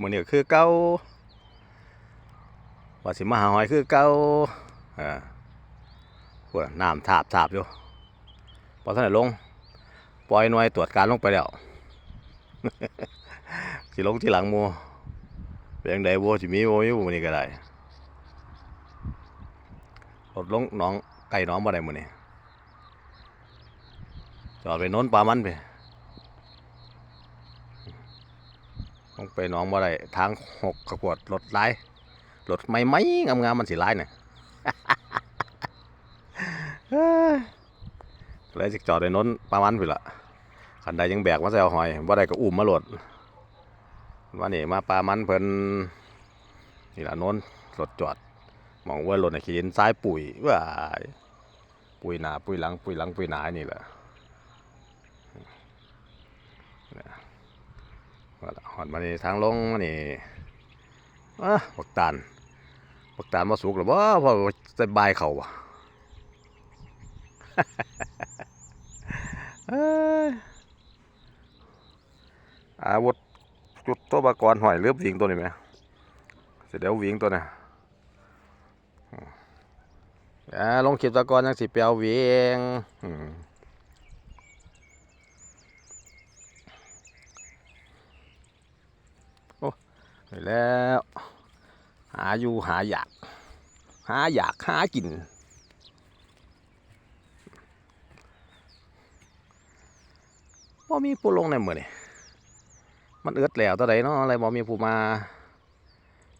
มือนี้ก็คือเก่าว่าสิมาหาหอยคือเก่าเอ่าพวกน้ำทาบทาบอยู่พอท่านลง ปล่อยหน่วยตรวจการลงไปแล้วสิลงที่หลังหมูเป็นจังไดบ่สิมีบ่มีบ่มื้อนี้ก็ได้รถลงหนองไก่หนองบ่ได้มื้อนี้จอดไปโน้นปลามันไป ลงไปหนองบ่ได้ทางหกขวดรถหลายรถใหม่งามๆมันสิหลายน่ะเลยสิจอดไปโน้นปลามันไปละคันใดยังแบกมาใส่เอาหอยบ่ได้ก็อุ้มมาโหลดวันนี้มาปลามันเพิ่นนี่ละน้นรถจอดมองว่ารถน่ะขี่ดินซ้ายปุ๋ยว้าปุ๋ยหนาปุ๋ยหลังปุ๋ยหลังปุ๋ยหน้านี่แหละเนี่ยว่าล่ะ หอดมานี่ทางลงมานี่อะบักตาลบักตาลมาสุกหรือบ่พอจะบายเขาบ่เอ้ยอาวุธจุดตัวบากรหอยเลือบวิ่งตัวนี้ไหมเสร็จแล้ววิ่งตัวน่ะอ่าลงขีดตะกอนยังสิเปียววิ่งอืมโอ้ไป แล้ว หาอยู่หาอยาก หาอยากหากิน บ่มีผู้ลงในมือนี่มันเอื้อแล้วตัวใดเนาะอะไรบ่มีผู้มา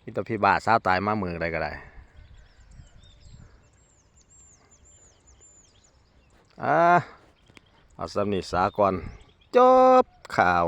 มีแต่พี่บาทสาวตายมามือใดก็ได้อ่าเอาสำนีสากอนจบข่าว